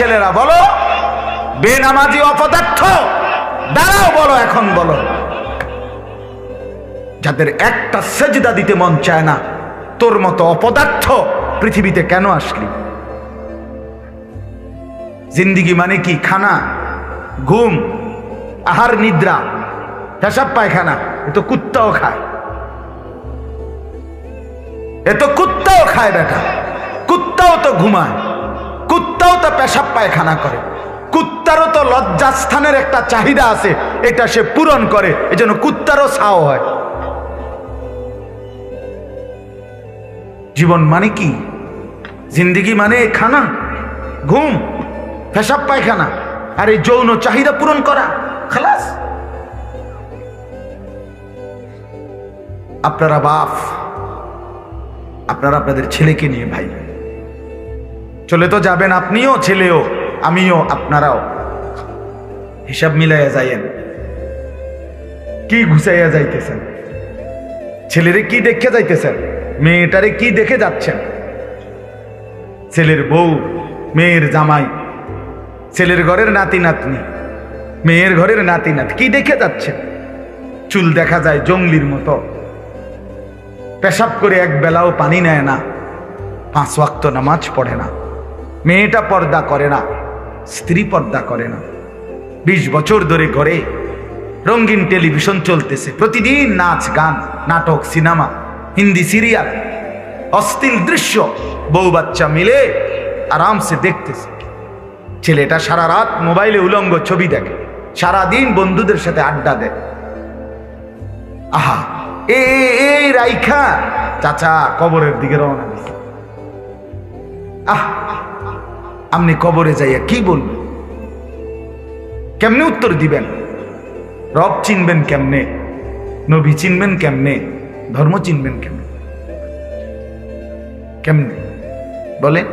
ছেলেরা বলো, বেনামাজি অপদার্থ, দাঁড়াও বলো এখন বলো। যাদের একটা সেজদা দিতে মন চায় না, তোর মতো অপদার্থ পৃথিবীতে কেন আসলি? জিন্দিগি মানে কি? খানা, ঘুম, আহার, নিদ্রা, পেশাব, পায়খানা, এ তো কুত্তাও খায়। এ তো কুত্তাও খায় বেটা, কুত্তাও তো ঘুমায়। কুত্তাও তো পেশাব পায়খানা করে। কুত্তারও তো লজ্জাস্থানের একটা চাহিদা আছে, এটা সে পূরণ করে, এজন্য কুত্তারও ছাও হয়। জীবন মানে কি? জিন্দিগি মানে খানা, ঘুম, পেশাব পায়খানা, আর এই যৌন চাহিদা পূরণ করা, খালাস। আপনারা বাপ, আপনারা আপনাদের ছেলেকে নিয়ে ভাই। চলে তো যাবেন আপনিও, ছেলেও, আমিও, আপনারাও। হিসাব মিলাইয়া যাইয়েন। কি ঘুষাইয়া যাইতেছেন? ছেলেরে কি দেখে যাইতেছেন? মেয়েটারে কি দেখে যাচ্ছেন? ছেলের বউ, মেয়ের জামাই, ছেলের ঘরের নাতি নাতনি, মেয়ের ঘরের নাতি নাত কি দেখে যাচ্ছেন? চুল দেখা যায় জঙ্গলির মতো। পেশাব করে এক বেলাও পানি নেয় না। পাঁচ ওয়াক্ত নামাজ পড়ে না। মেয়েটা পর্দা করে না, স্ত্রী পর্দা করে না। বিশ বছর ধরে ঘরে রঙিন টেলিভিশন চলতেছে। প্রতিদিন নাচ, গান, নাটক, সিনেমা, হিন্দি সিরিয়াল, অস্থির দৃশ্য, বউ বাচ্চা মিলে আরামসে দেখতেছে। ছেলেটা সারা রাত মোবাইলে উলঙ্গ ছবি দেখে সারা দিন বন্ধুদের সাথে আড্ডা দেয়। আহা এ- এই রাইখা! চাচা কবরের দিকে রওনা দিছে। আহ আপনি কবরে যাইয়া কি বলবেন? কেমনে উত্তর দিবেন? রব চিনবেন কেমনে? নবী চিনবেন কেমনে? ধর্ম চিনবেন কেমনে? কেমনে? বলেন।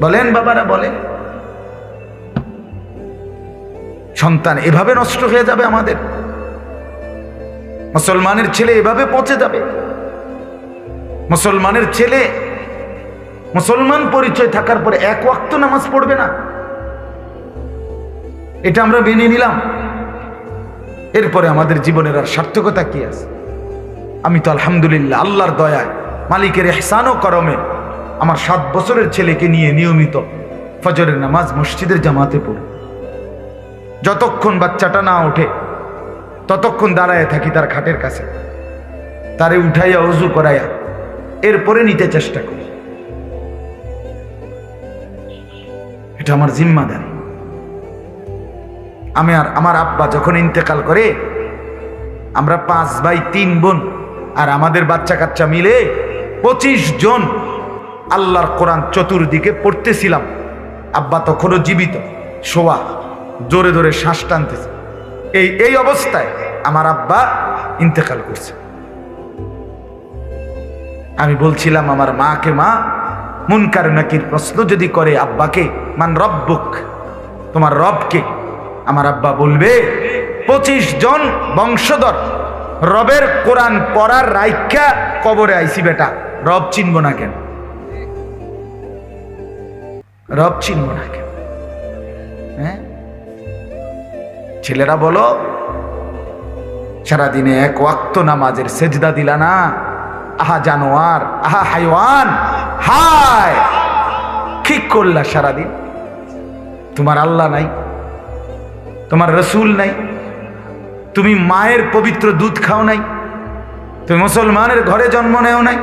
বলেন বাবারা বলে সন্তান এভাবে নষ্ট হয়ে যাবে আমাদের? মুসলমানের ছেলে এভাবে পচে যাবে? মুসলমানের ছেলে মুসলমান পরিচয় থাকার পরে এক ওয়াক্ত নামাজ পড়বে না। এটা আমরা মেনে নিলাম। এরপরে আমাদের জীবনের আর সার্থকতা কি আছে? আমি তো আলহামদুলিল্লাহ আল্লাহর দয়ায়, মালিকের এহসান ও করমে আমার সাত বছরের ছেলেকে নিয়ে নিয়মিত ফজরের নামাজ মসজিদের জামাতে পড়ি। যতক্ষণ বাচ্চাটা না ওঠে, ততক্ষণ দাঁড়ায় থাকি তার খাটের কাছে। তারে উঠাইয়া অজু করাইয়া, এরপরে নিতে চেষ্টা করি। এটা আমার জিম্মাদারি আমি আর আমার আব্বা যখন ইন্তেকাল করে, আমরা পাঁচ ভাই, তিন বোন আর আমাদের বাচ্চা কাচ্চা মিলে পঁচিশ জন আল্লাহর কোরআন চতুর্দিকে পড়তেছিলাম। আব্বা তখনও জীবিত, শোয়া, জোরে জোরে শ্বাস টানতেছে। এই এই অবস্থায় আমার আব্বা ইন্তেকাল করছে। আমি বলছিলাম, আমার মাকে মা মুনকার নাকির প্রশ্ন যদি করে আব্বাকে, মান রব্বুক? তোমার রবকে। আমার আব্বা বলবে, পঁচিশ জন বংশধর, রবের কোরআন পড়ার রাইখা কবরে আইসি বেটা, রব চিনব না কেন? রব চিনব না কেন? হ্যাঁ? ছেলেরা বলো, সারাদিনে এক ওয়াক্ত নামাজের সেজদা দিলা না, আহা জানোয়ার, আহা হাইওয়ান। হায়! কি করলা সারাদিন? তোমার আল্লাহ নাই, তোমার রসুল নাই, তুমি মায়ের পবিত্র দুধ খাও নাই, তুমি মুসলমানের ঘরে জন্ম নেও নাই,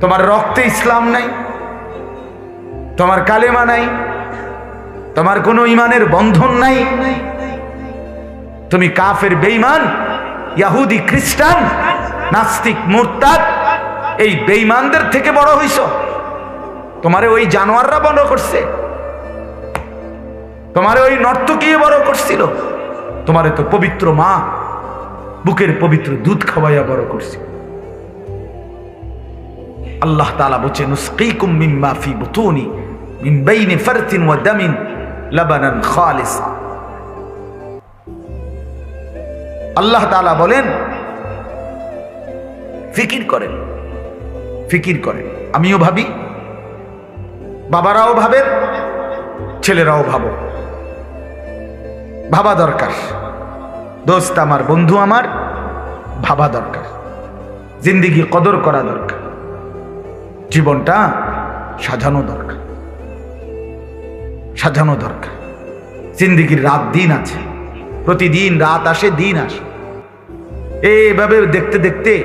তোমার রক্তে ইসলাম নাই, তোমার কালেমা নাই, তোমার কোনো ইমানের বন্ধন নাই। তুমি কাফের বেইমান ইয়াহুদি, খ্রিস্টান, নাস্তিক, মুরতাদ, এই বেইমানদের থেকে বড় হইছ। তোমারে ওই জানোয়াররা বড় করছে। তোমারে ওই নর্তকী বড় করছিল। তোমারে তো পবিত্র মা বুকের পবিত্র দুধ খাওয়াইয়া বড় করছে। আল্লাহ তাআলা বলছে নুসকিকুম মিম্মা ফি বুতুনি মিন বাইনি ফারতিন ওয়া দামিন লাবানান খালিসা। আল্লাহ তাআলা বলেন, ফিকির করেন ফিকির করেন। আমিও ভাবি বাবারাও ভাবেন ছেলেরাও ভাবো। ভাবা দরকার। দোস্ত আমার, বন্ধু আমার, ভাবা দরকার। জিন্দিগি কদর করা দরকার। জীবনটা সাজানো দরকার। সাজানো দরকার। জিন্দিগির রাত দিন আছে। প্রতিদিন রাত আসে, দিন আসে। এইভাবে দেখতে দেখতে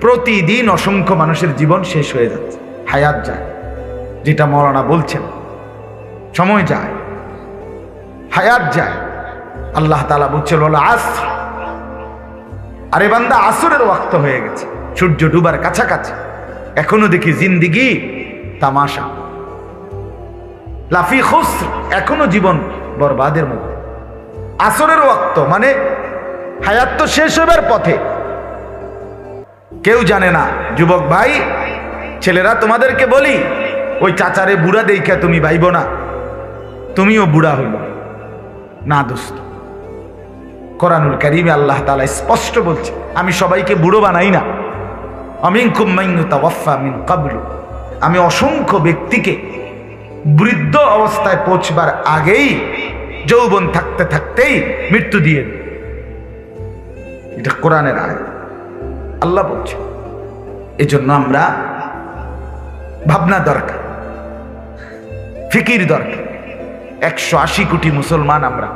প্রতিদিন অসংখ্য মানুষের জীবন শেষ হয়ে যাচ্ছে। হায়াত যায়। যেটা মৌলানা বলছেন। সময় যায়, হায়াত যায়। আল্লাহ তালা বলছিল বলো আসর। আরে বান্দা, আসরের ওয়াক্ত হয়ে গেছে। সূর্য ডুবার কাছাকাছি। এখনও দেখি জিন্দিগি তামাশা। লাফি খুস এখনও জীবন বরবাদের মধ্যে। আসরের ওয়াক্ত মানে হায়াত তো শেষ হবার পথে। কেউ জানে না, যুবক ভাই, ছেলেরা তোমাদেরকে বলি ওই চাচারে বুড়া দেখা তুমি ভাইব না। তুমিও বুড়া হইল। না দোস্ত। কোরআনুল কারিমে আল্লাহ তালা স্পষ্ট বলছে, আমি সবাইকে বুড়ো বানাই না। অমিন আমিন কুম্মাইনুতাওয়াফা মিন কাবলু আমি অসংখ্য ব্যক্তিকে বৃদ্ধ অবস্থায় পৌঁছবার আগেই যৌবন থাকতে থাকতেই মৃত্যু দিয়ে এটা কোরআনের আয় আল্লাহ বলছে, এজন্য আমরা ভাবনা দরকার। ফিকির দরকার। একশো আশি কোটি মুসলমান আমরা।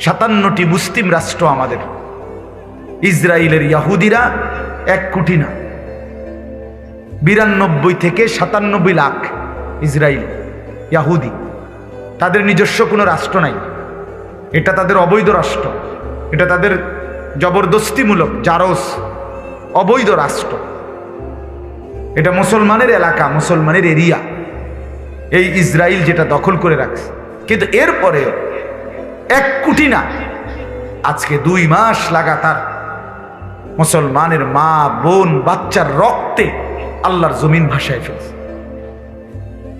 সাতান্নটি মুসলিম রাষ্ট্র আমাদের। ইসরায়েলের ইয়াহুদিরা এক কোটি না। বিরানব্বই থেকে সাতানব্বই লাখ ইসরায়েল ইয়াহুদি। তাদের নিজস্ব কোনো রাষ্ট্র নাই। এটা তাদের অবৈধ রাষ্ট্র। এটা তাদের জবরদস্তিমূলক, জারস, অবৈধ রাষ্ট্র। এটা মুসলমানের এলাকা, মুসলমানের এরিয়া। এই ইসরায়েল যেটা দখল করে রাখছে। কিন্তু এরপরে এক কোটি না, আজকে দুই মাস লাগাতার মুসলমানের মা, বোন, বাচ্চার রক্তে আল্লাহর জমিন ভাসায় ফেলছে।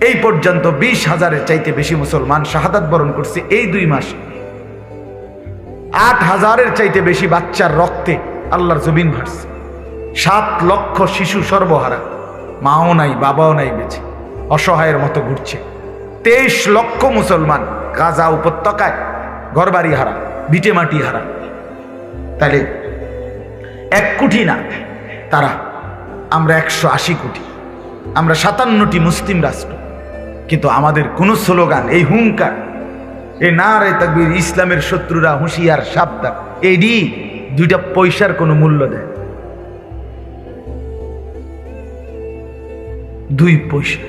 এই পর্যন্ত বিশ হাজারের চাইতে বেশি মুসলমান শাহাদাত বরণ করছে এই দুই মাস। আট হাজারের চাইতে বেশি বাচ্চার রক্তে আল্লাহর জমিন ভাসছে। সাত লক্ষ শিশু সর্বহারা, মাও নাই, বাবাও নাই বেছে অসহায়ের মতো ঘুরছে। তেইশ লক্ষ মুসলমান গাজা উপত্যকায় ঘরবাড়ি হারা ভিটে মাটি হারা। তাহলে এক কোটি না, তারা আমরা একশো আশি কোটি, আমরা সাতান্নটি মুসলিম রাষ্ট্র। কিন্তু আমাদের কোনো স্লোগান, এই হুঙ্কার এ না রে তাকবির, ইসলামের শত্রুরা হুঁশিয়ার, সাবধান। এডি দুইটা পয়সার কোনো মূল্য দেয় দুই পয়সা।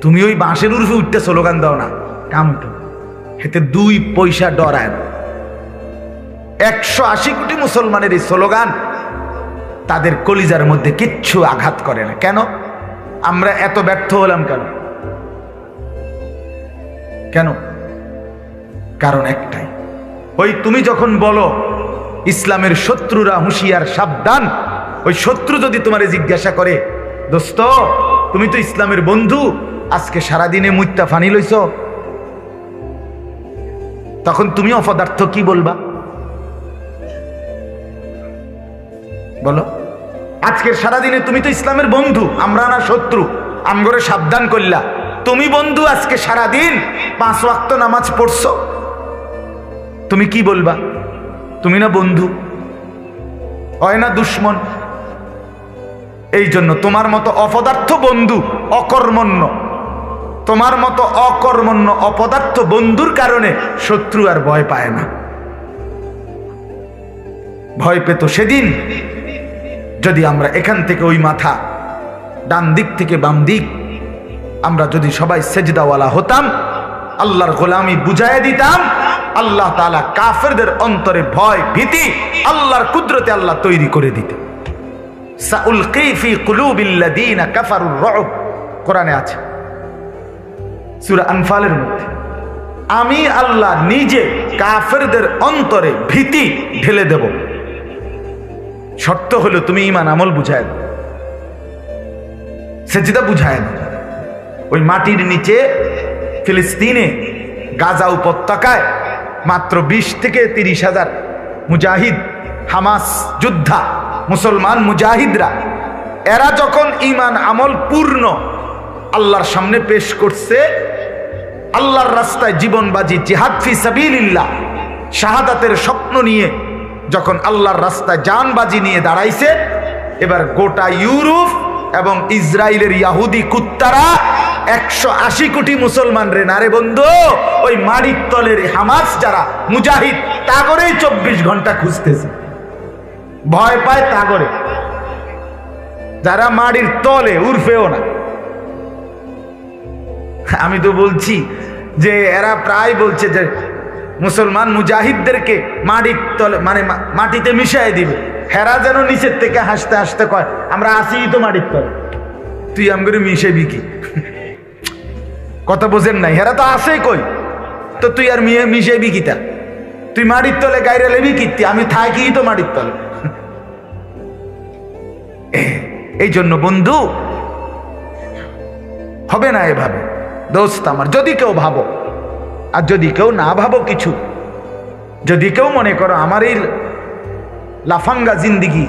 তুমি ওই বাঁশের উর্ফে উঠতে স্লোগান দাও না। কাম উঠো এতে দুই পয়সা ডরায় না। একশো আশি কোটি মুসলমানের এই স্লোগান তাদের কলিজার মধ্যে কিচ্ছু আঘাত করে না। কেন? আমরা এত ব্যর্থ হলাম কেন? কেন? কারণ একটাই। ওই তুমি যখন বলো, ইসলামের শত্রুরা হুঁশিয়ার সাবধান, ওই শত্রু যদি তোমারে জিজ্ঞাসা করে, দোস্ত, তুমি তো ইসলামের বন্ধু আজকে সারাদিনে মুইত্তা ফানি লইছ? তখন তুমি অপদার্থ কি বলবা? বলো। আজকের সারাদিনে তুমি তো ইসলামের বন্ধু, আমরা না শত্রু। আমগরে সাবধান করলা তুমি বন্ধু আজকে সারাদিন পাঁচ ওয়াক্ত নামাজ পড়ছো। তুমি কি বলবা? তুমি না বন্ধু? হয় না দুশ্মন? এই জন্য তোমার মতো অপদার্থ বন্ধু অকর্মণ্য। তোমার মতো অকর্মণ্য অপদার্থ বন্ধুর কারণে শত্রু আর ভয় পায় না। ভয় পেত সেদিন, যদি আমরা এখান থেকে ওই মাথা ডান দিক থেকে বাম দিক, আমরা যদি সবাই সেজদাওয়ালা হতাম, আল্লাহর গোলামি বুঝাই দিতাম, আল্লাহ তালা কাফেরদের অন্তরে ভয়, ভীতি, আল্লাহর কুদরতে আল্লাহ তৈরি করে দিত। সাউলকি ফি কুলুবিল্লাযীনা কাফারুর রুব, কোরআনে আছে। সূরা আনফালের মধ্যে। আমি আল্লাহ নিজে কাফেরদের অন্তরে ভীতি ঢেলে দেব। শর্ত হলো তুমি ইমান আমল বুঝায় দাও। সেজিদা বুঝায় দাও। ওই মাটির নিচে ফিলিস্তিনে গাজা উপত্যকায় মাত্র বিশ থেকে তিরিশ হাজার মুজাহিদ, হামাস যোদ্ধা, মুসলমান মুজাহিদরা, এরা যখন ইমান আমল পূর্ণ আল্লাহর সামনে পেশ করছে আল্লাহর রাস্তায় জীবনবাজি জিহাদ ফি সাবিলিল্লাহ। শাহাদাতের স্বপ্ন নিয়ে যখন আল্লাহর রাস্তায় জানবাজি নিয়ে দাঁড়াইছে, এবার গোটা ইউরোপ এবং ইসরায়েলের ইয়াহুদি কুত্তারা একশো আশি কোটি মুসলমান রে নারে বন্ধু? ওই মাড়ির তলের হামাস যারা মুজাহিদ, তা করেই চব্বিশ ঘণ্টা খুঁজতেছে। ভয় পায় তা করে। যারা মাড়ির তলে, উর্ফেও না। আমি তো বলছি যে এরা প্রায় বলছে যে মুসলমান মুজাহিদদেরকে মাটির তলে মানে মাটিতে মিশাই দিবে। হেরা যেন নিচের থেকে হাসতে হাসতে কয়, আমরা আসি তো মাটির তলে। তুই আমগরে মিশে বিকি কথা বোঝেন নাই। হেরা তো আসে কই? তো তুই আর মিয়ে মিশে বিকিতা তুই মাটির তলে গাইরে লেবি কিত্তি আমি থাকি তো মাটির তলে। এই জন্য বন্ধু, হবে না এভাবে। দোস্ত আমার, যদি কেউ ভাবো, আর যদি কেউ না ভাবো কিছু, যদি কেউ মনে করো আমার এই লাফাঙ্গা জিন্দিগি,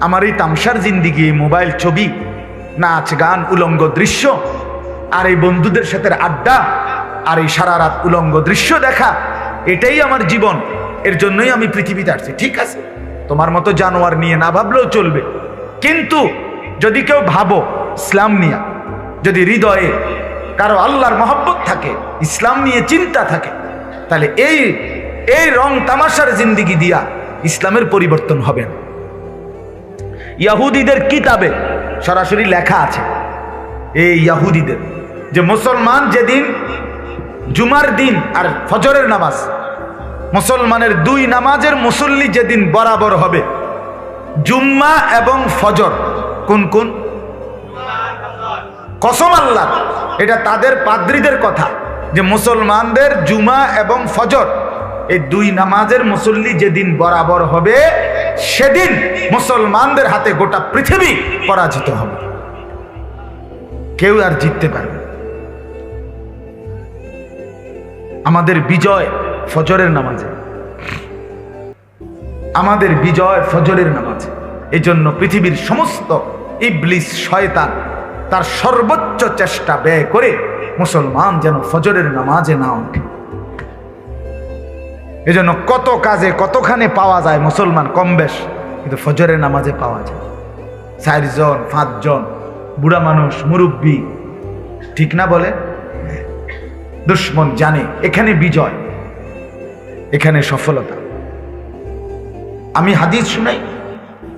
আমার এই তামসার জিন্দিগি মোবাইল ছবি, নাচ, গান, উলঙ্গ দৃশ্য, আর এই বন্ধুদের সাথে আড্ডা, আর এই সারা রাত উলঙ্গ দৃশ্য দেখা, এটাই আমার জীবন, এর জন্যই আমি পৃথিবীতে আসছি। ঠিক আছে? তোমার মতো জানোয়ার নিয়ে না ভাবলেও চলবে। কিন্তু যদি কেউ ভাবো, ইসলাম নিয়ে, যদি হৃদয়ে কারও আল্লাহর মহব্বত থাকে, ইসলাম নিয়ে চিন্তা থাকে, তাহলে এই এই রং তামাশার জিন্দিগি দিয়া ইসলামের পরিবর্তন হবে না। ইয়াহুদিদের কিতাবে সরাসরি লেখা আছে, এই ইয়াহুদিদের, যে মুসলমান যেদিন জুমার দিন আর ফজরের নামাজ, মুসলমানের দুই নামাজের মুসল্লি যেদিন বরাবর হবে, জুম্মা এবং ফজর, কোন কোন? কসম আল্লাহ, এটা তাদের পাদ্রীদের কথা যে মুসলমানদের জুমা এবং ফজর, এই দুই নামাজের মুসল্লি যেদিন বরাবর হবে, সেদিন মুসলমানদের হাতে গোটা পৃথিবী পরাজিত হবে। কেউ আর জিততে পারবে আমাদের বিজয় ফজরের নামাজে। আমাদের বিজয় ফজরের নামাজে। এই জন্য পৃথিবীর সমস্ত ইবলিস, শয়তান তার সর্বোচ্চ চেষ্টা ব্যয় করে মুসলমান যেন ফজরের নামাজে না ওঠে। এজন্য কত কাজে কতখানে পাওয়া যায় মুসলমান কম বেশ, কিন্তু ফজরের নামাজে পাওয়া যায়। চারজন, পাঁচজন, বুড়া মানুষ, মুরব্বী, ঠিক না বলে? দুশ্মন জানে, এখানে বিজয়, এখানে সফলতা। আমি হাদিস শুনাই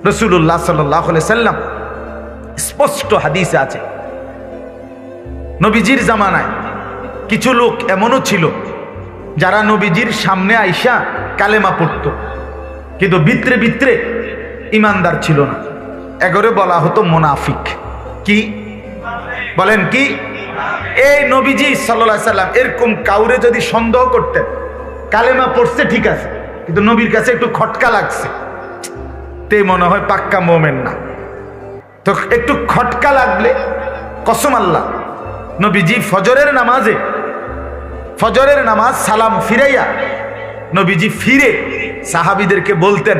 রসুল্লাহ সাল্লাহ সাল্লাম স্পষ্ট হাদিসে আছে। নবীজির জামানায় কিছু লোক এমনও ছিল, যারা নবীজির সামনে আইসা কালেমা পড়ত, কিন্তু বিত্রে বিত্রে ইমানদার ছিল না। এগরে বলা হতো মোনাফিক। কি? বলেন কি? এই নবীজি সাল্লাহ সাল্লাম এরকম কাউরে যদি সন্দেহ করতেন, কালেমা পড়ছে ঠিক আছে, কিন্তু নবীর কাছে একটু খটকা লাগছে। তে মনে হয় পাক্কা মোমেন না। তো একটু খটকা লাগলে কসম আল্লাহ। নবীজি ফজরের নামাজে, ফজরের নামাজ সালাম ফিরাইয়া নবীজি ফিরে সাহাবিদেরকে বলতেন,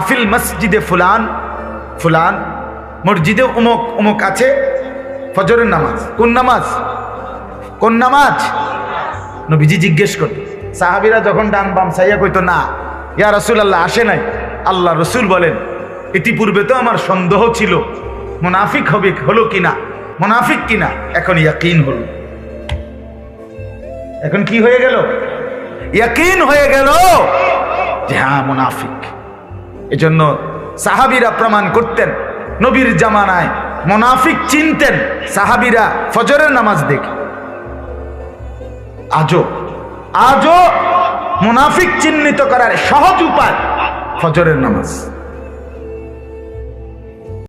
আফিল মসজিদে ফুলান ফুলান, মসজিদে উমক উমক আছে ফজরের নামাজ। কোন নামাজ? কোন নামাজ? নবীজি জিজ্ঞেস করত সাহাবিরা যখন ডান বাম সাইয়া কইতো, না, ইয়া রসুল আল্লাহ আসে নাই। আল্লাহ রসুল বলেন ইতিপূর্বে তো আমার সন্দেহ ছিল, মুনাফিক হবে হলো কিনা? মুনাফিক কিনা? এখন ইয়াকিন হল। এখন কি হয়ে গেল? ইয়াকিন হয়ে গেল যে হ্যাঁ মুনাফিক। এজন্য সাহাবিরা প্রমাণ করতেন, নবীর জামানায় মুনাফিক চিনতেন, সাহাবিরা ফজরের নামাজ দেখে। আজও আজও মুনাফিক চিহ্নিত করার সহজ উপায় ফজরের নামাজ।